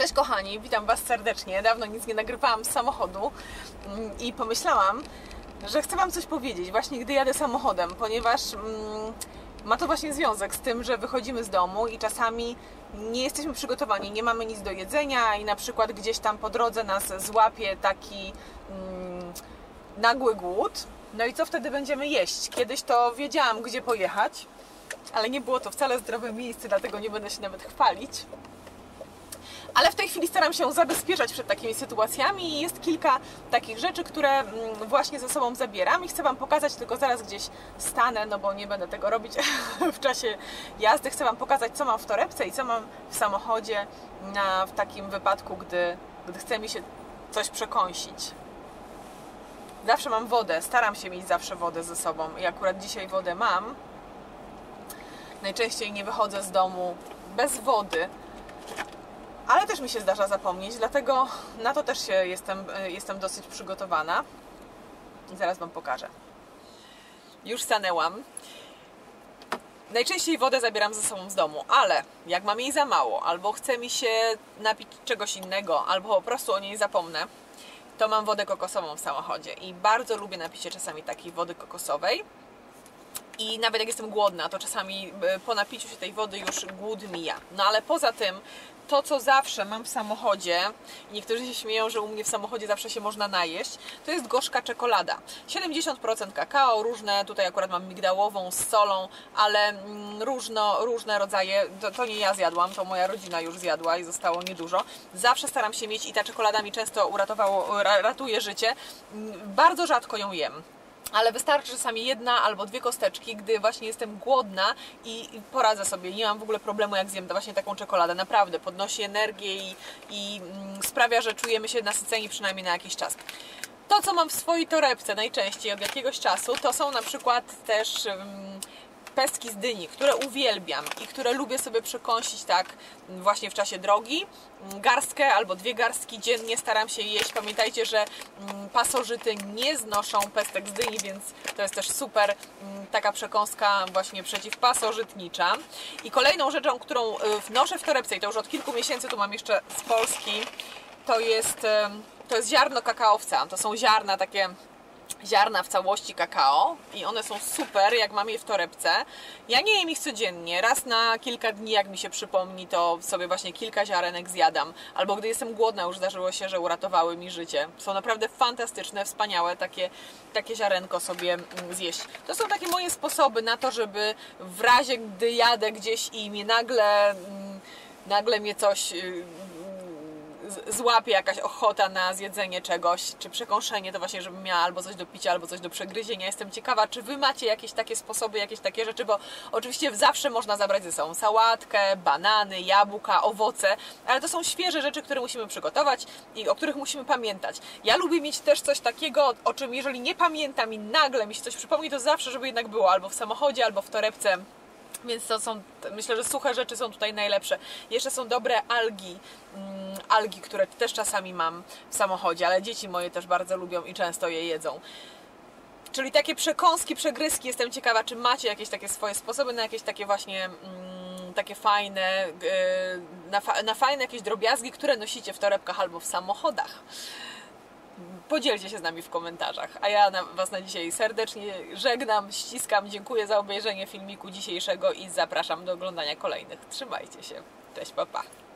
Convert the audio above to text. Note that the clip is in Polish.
Cześć kochani, witam Was serdecznie. Dawno nic nie nagrywałam z samochodu mm, i pomyślałam, że chcę Wam coś powiedzieć właśnie gdy jadę samochodem, ponieważ mm, ma to właśnie związek z tym, że wychodzimy z domu i czasami nie jesteśmy przygotowani, nie mamy nic do jedzenia i na przykład gdzieś tam po drodze nas złapie taki mm, nagły głód. No i co wtedy będziemy jeść? Kiedyś to wiedziałam, gdzie pojechać, ale nie było to wcale zdrowe miejsce, dlatego nie będę się nawet chwalić. Ale w tej chwili staram się zabezpieczać przed takimi sytuacjami i jest kilka takich rzeczy, które mm, właśnie ze sobą zabieram i chcę Wam pokazać, tylko zaraz gdzieś stanę, no bo nie będę tego robić w czasie jazdy. Chcę Wam pokazać, co mam w torebce i co mam w samochodzie na, w takim wypadku, gdy, gdy chce mi się coś przekąsić. Zawsze mam wodę, staram się mieć zawsze wodę ze sobą i akurat dzisiaj wodę mam. Najczęściej nie wychodzę z domu bez wody, ale też mi się zdarza zapomnieć, dlatego na to też jestem, jestem dosyć przygotowana. Zaraz Wam pokażę. Już stanęłam. Najczęściej wodę zabieram ze sobą z domu, ale jak mam jej za mało, albo chce mi się napić czegoś innego, albo po prostu o niej zapomnę, to mam wodę kokosową w samochodzie i bardzo lubię napić się czasami takiej wody kokosowej. I nawet jak jestem głodna, to czasami e, po napiciu się tej wody już głód mija. No ale poza tym, to co zawsze mam w samochodzie, i niektórzy się śmieją, że u mnie w samochodzie zawsze się można najeść, to jest gorzka czekolada. 70% kakao, różne, tutaj akurat mam migdałową z solą, ale mm, różno, różne rodzaje, to, to nie ja zjadłam, to moja rodzina już zjadła i zostało niedużo. Zawsze staram się mieć i ta czekolada mi często uratowało, ratuje życie. Mm, bardzo rzadko ją jem ale wystarczy czasami jedna albo dwie kosteczki, gdy właśnie jestem głodna i poradzę sobie. Nie mam w ogóle problemu, jak zjem właśnie taką czekoladę. Naprawdę podnosi energię i, i mm, sprawia, że czujemy się nasyceni przynajmniej na jakiś czas. To, co mam w swojej torebce najczęściej od jakiegoś czasu, to są na przykład też. Um, pestki z dyni, które uwielbiam i które lubię sobie przekąsić tak właśnie w czasie drogi. Garstkę albo dwie garstki dziennie staram się jeść. Pamiętajcie, że mm, pasożyty nie znoszą pestek z dyni, więc to jest też super mm, taka przekąska właśnie przeciwpasożytnicza. I kolejną rzeczą, którą y, wnoszę w torebce i to już od kilku miesięcy, tu mam jeszcze z Polski, to jest, to jest ziarno kakaowca. To są ziarna takie ziarna w całości kakao i one są super, jak mam je w torebce. Ja nie jem ich codziennie, raz na kilka dni, jak mi się przypomni, to sobie właśnie kilka ziarenek zjadam. Albo gdy jestem głodna, już zdarzyło się, że uratowały mi życie. Są naprawdę fantastyczne, wspaniałe, takie, takie ziarenko sobie mm, zjeść. To są takie moje sposoby na to, żeby w razie, gdy jadę gdzieś i mnie nagle mm, nagle mnie coś y, złapie jakaś ochota na zjedzenie czegoś, czy przekąszenie, to właśnie, żebym miała albo coś do picia, albo coś do przegryzienia. Jestem ciekawa, czy Wy macie jakieś takie sposoby, jakieś takie rzeczy, bo oczywiście zawsze można zabrać ze sobą sałatkę, banany, jabłka, owoce, ale to są świeże rzeczy, które musimy przygotować i o których musimy pamiętać. Ja lubię mieć też coś takiego, o czym jeżeli nie pamiętam i nagle mi się coś przypomni, to zawsze, żeby jednak było albo w samochodzie, albo w torebce więc to są, myślę, że suche rzeczy są tutaj najlepsze. Jeszcze są dobre algi, mm, algi, które też czasami mam w samochodzie, ale dzieci moje też bardzo lubią i często je jedzą. Czyli takie przekąski, przegryzki. Jestem ciekawa, czy macie jakieś takie swoje sposoby na jakieś takie właśnie mm, takie fajne, yy, na, fa na fajne jakieś drobiazgi, które nosicie w torebkach albo w samochodach podzielcie się z nami w komentarzach. A ja Was na dzisiaj serdecznie żegnam, ściskam, dziękuję za obejrzenie filmiku dzisiejszego i zapraszam do oglądania kolejnych. Trzymajcie się. Cześć, papa. Pa.